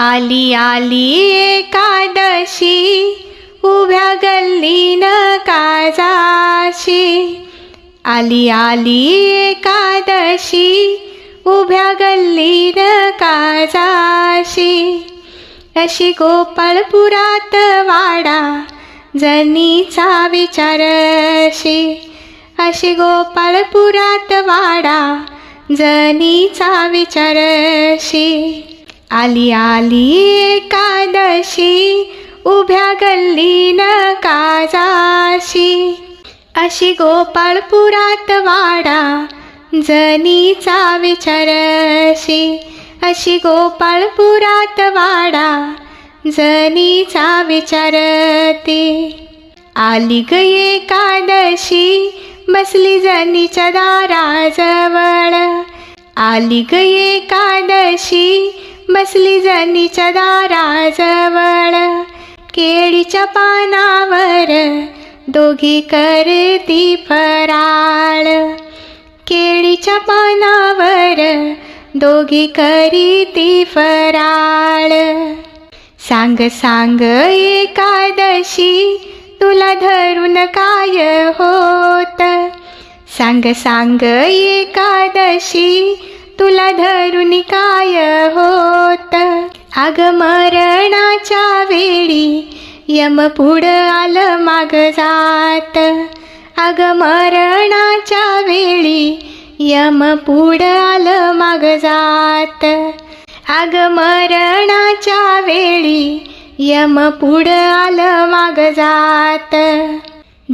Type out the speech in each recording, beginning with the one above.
आली आली एकादशी उभ्या गल्लीन काजाशी. आली आली एकादशी उभ्या गल्लीन काजाशी. अशी गोपाळपुरात वाडा जनीचा विचारशी अशी. गोपाळपुरात वाडा जनीचा विचारशी आली आली एकादशी उभ्या गल्लीन काजाशी. अशी गोपाळपुरात वाडा जनीचा विचारशी. अशी गोपाळपुरात वाडा जनीचा विचारते. आली ग एकादशी बसली जनीच्या दाराजवळ. आली ग एकादशी बसली जनीच्या दाराजवळ. केळीच्या पानावर दोघी करती फराळ. केळीच्या पानावर दोघी करीती फराळ. सांग सांग एकादशी तुला धरून काय होत? सांग सांग एकादशी तुला धरून काय होत? अग मरणाच्या वेळी यम पुढं आलं माग जात. अग मरणाच्या वेळी यम पुढं आलं माग जात. अग मरणाच्या वेळी यम पुढं आलं माग जात.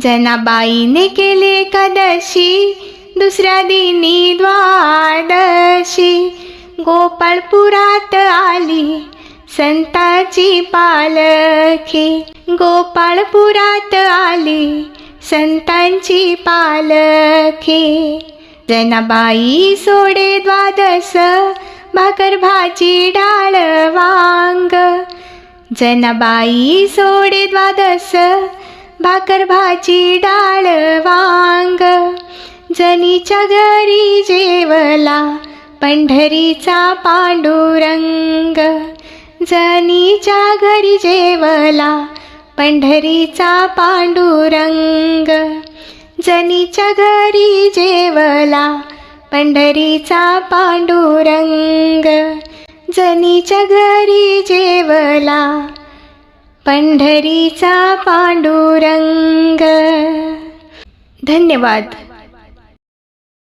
जनाबाईने केले कदशी दुसऱ्या दिनी द्वादशी. गोपाळपुरात आली संताची पालखी. गोपाळपुरात आली संतांची पालखी. जनाबाई सोडे द्वादस भाकर भाजी डाळ वांग. जनाबाई सोडे द्वादस भाकर भाजी डाळ जनीच्या घरी जेवला पंढरीचा पांडुरंग. जनीच्या घरी जेवला पंढरीचा पांडुरंग. जनीच्या घरी जेवला पंढरीचा पांडुरंग. जनीच्या घरी जेवला पंढरीचा पांडुरंग. धन्यवाद.